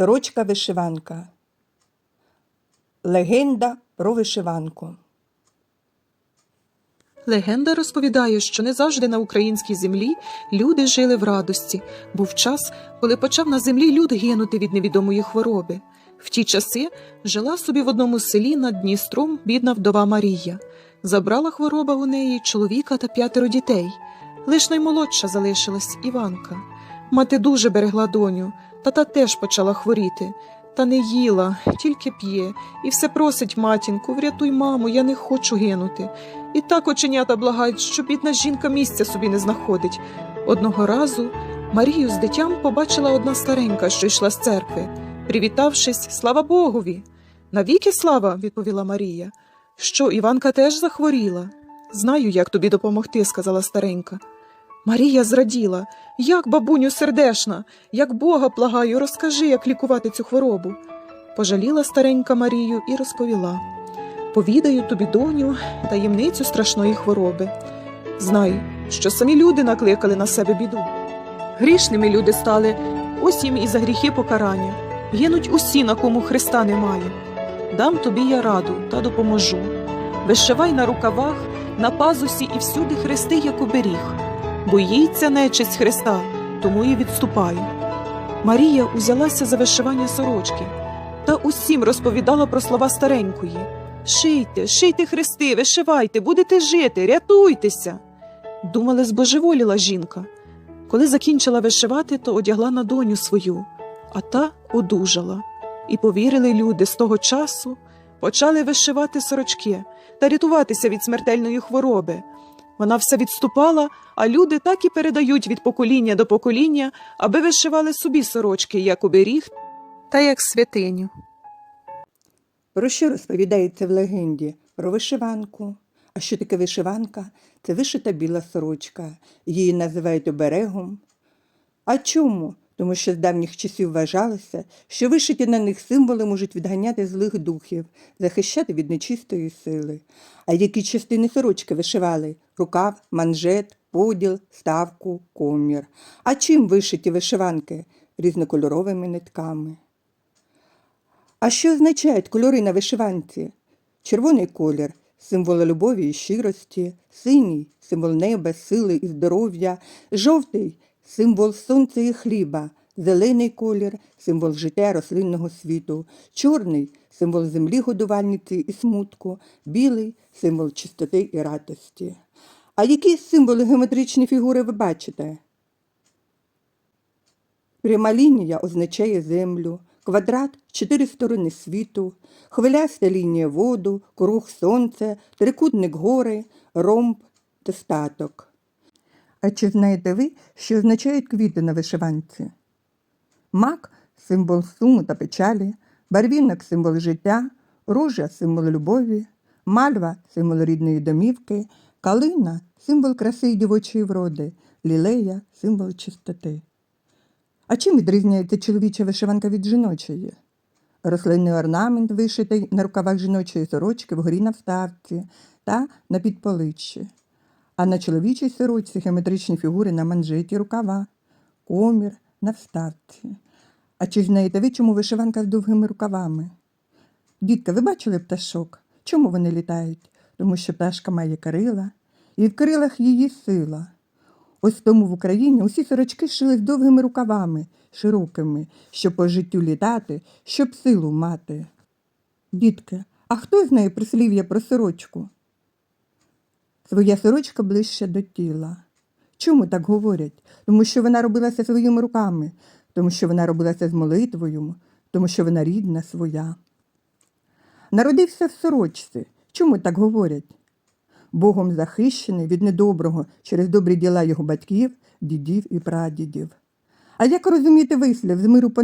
Сорочка вишиванка. Легенда про вишиванку. Легенда розповідає, що не завжди на українській землі люди жили в радості. Був час, коли почав на землі люд гинути від невідомої хвороби. В ті часи жила собі в одному селі над Дністром бідна вдова Марія. Забрала хвороба у неї чоловіка та п'ятеро дітей. Лиш наймолодша залишилась Іванка. Мати дуже берегла доню, та та теж почала хворіти. Та не їла, тільки п'є, і все просить матінку, врятуй, маму, я не хочу гинути. І так оченята благають, що бідна жінка місця собі не знаходить. Одного разу Марію з дитям побачила одна старенька, що йшла з церкви. Привітавшись, слава Богові. Навіки слава, відповіла Марія. Що, Іванка теж захворіла? Знаю, як тобі допомогти, сказала старенька. Марія зраділа. Як, бабуню, сердешна, як Бога благаю, розкажи, як лікувати цю хворобу. Пожаліла старенька Марію і розповіла. Повідаю тобі, доню, таємницю страшної хвороби. Знай, що самі люди накликали на себе біду. Грішними люди стали, ось їм і за гріхи покарання. Гинуть усі, на кому Христа немає. Дам тобі я раду та допоможу. Вишивай на рукавах, на пазусі і всюди хрести, як оберіг. Боїться нечисть Христа, тому і відступає. Марія узялася за вишивання сорочки та усім розповідала про слова старенької. Шийте, шийте хрести, вишивайте, будете жити, рятуйтеся. Думали, збожеволіла жінка. Коли закінчила вишивати, то одягла на доню свою, а та одужала. І повірили люди з того часу, почали вишивати сорочки та рятуватися від смертельної хвороби. Вона все відступала, а люди так і передають від покоління до покоління, аби вишивали собі сорочки, як оберіг та як святиню. Про що розповідається в легенді? Про вишиванку. А що таке вишиванка? Це вишита біла сорочка. Її називають оберегом. А чому? Тому що з давніх часів вважалося, що вишиті на них символи можуть відганяти злих духів, захищати від нечистої сили. А які частини сорочки вишивали? Рукав, манжет, поділ, ставку, комір. А чим вишиті вишиванки? Різнокольоровими нитками. А що означають кольори на вишиванці? Червоний колір символ любові і щирості, синій символ неба, сили і здоров'я, жовтий символ сонця і хліба, зелений колір символ життя рослинного світу, чорний символ землі годувальниці і смутку, білий символ чистоти і радості. А які символи геометричні фігури ви бачите? Пряма лінія означає землю, квадрат чотири сторони світу, хвиляста лінія воду, круг сонце, трикутник гори, ромб достаток. А чи знаєте ви, що означають квіти на вишиванці? Мак символ суму та печалі, барвінок символ життя, ружа символ любові, мальва символ рідної домівки, калина символ краси і дівочої вроди, лілея символ чистоти. А чим відрізняється чоловіча вишиванка від жіночої? Рослинний орнамент, вишитий на рукавах жіночої сорочки вгорі на вставці та на підполиччі. А на чоловічій сорочці геометричні фігури на манжеті рукава, комір на вставці. А чи знаєте ви, чому вишиванка з довгими рукавами? Дітка, ви бачили пташок? Чому вони літають? Тому що пташка має крила, і в крилах її сила. Ось тому в Україні усі сорочки шили з довгими рукавами, широкими, щоб по життю літати, щоб силу мати. Дітки, а хто знає прислів'я про сорочку? Своя сорочка ближче до тіла. Чому так говорять? Тому що вона робилася своїми руками, тому що вона робилася з молитвою, тому що вона рідна своя. Народився в сорочці. Чому так говорять? Богом захищений від недоброго через добрі діла його батьків, дідів і прадідів. А як розуміти вислів з миру по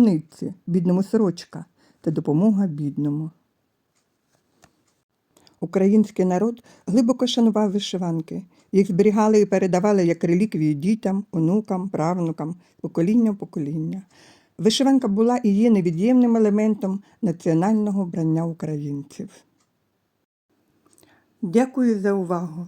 бідному сорочка та допомога бідному? Український народ глибоко шанував вишиванки. Їх зберігали і передавали як реліквії дітям, онукам, правнукам, покоління в покоління. Вишиванка була і є невід'ємним елементом національного вбрання українців. Дякую за увагу!